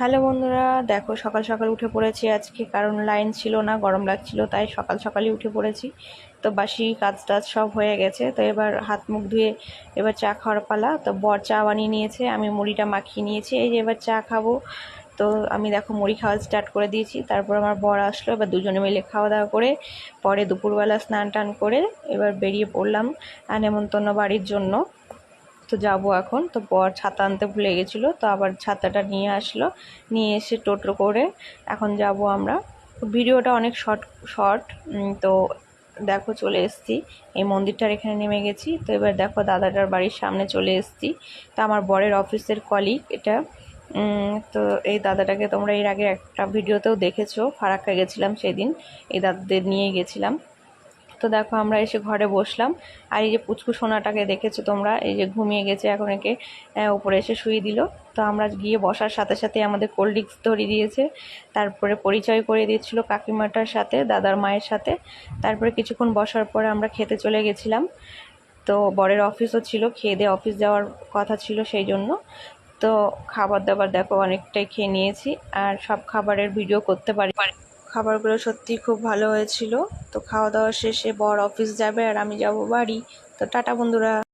Hello বন্ধুরা, দেখো সকাল সকাল উঠে পড়েছি। আজকে কারণ লাইন ছিল না, গরম লাগছিল, তাই সকাল সকালই উঠে পড়েছি। তো বাসি কাজ টাজ সব হয়ে গেছে। তো এবার হাত মুখ ধুয়ে এবার চা খাওয়ার পালা। তো বর চা বানিয়ে নিয়েছে, আমি মুড়িটা মাখিয়ে নিয়েছি। এই যে এবার চা খাব। তো আমি দেখো মুড়ি খাওয়া স্টার্ট করে দিয়েছি। তারপর আমার বর আসলো, এবার দুজনে মিলে খাওয়া দাওয়া করে, পরে দুপুরবেলা স্নান টান করে এবার বেরিয়ে পড়লাম নেমন্তন্ন বাড়ির জন্য। তো যাব এখন। তো বর ছাতা আনতে ভুলে গেছিল, তো আবার ছাতাটা নিয়ে আসলো। নিয়ে এসে টোটো করে এখন যাব আমরা। ভিডিওটা অনেক শর্ট শর্ট তো দেখো চলে এসেছি। এই মন্দিরটার এখানে নেমে গেছি। তো এবার দেখো দাদাটার বাড়ির সামনে চলে এসেছি। তো আমার বরের অফিসের কলিগ এটা। তো এই দাদাটাকে তোমরা এর আগে একটা ভিডিওতেও দেখেছ। ফারাক্কা গেছিলাম সেদিন। এই দাদাদের নিয়ে গেছিলাম। তো দেখো আমরা এসে ঘরে বসলাম। আর এই যে পুচকু সোনাটাকে দেখেছ তোমরা? এই যে ঘুমিয়ে গেছে, এখন একে উপরে এসে শুয়ে দিল। তো আমরা গিয়ে বসার সাথে সাথে আমাদের কোল্ড ড্রিঙ্কস ধরিয়ে দিয়েছে। তারপরে পরিচয় করে দিচ্ছিল কাকিমাটার সাথে, দাদার মায়ের সাথে। তারপরে কিছুক্ষণ বসার পরে আমরা খেতে চলে গেছিলাম। তো বরের অফিসও ছিল, খেয়ে দিয়ে অফিস যাওয়ার কথা ছিল সেই জন্য। তো খাবার দাবার দেখো অনেকটাই খেয়ে নিয়েছি। আর সব খাবারের ভিডিও করতে পারি। খাবারগুলো সত্যি খুব ভালো হয়েছিল। তো খাওয়া দাওয়া শেষে বর অফিস যাবে আর আমি যাব বাড়ি। তো টাটা বন্ধুরা।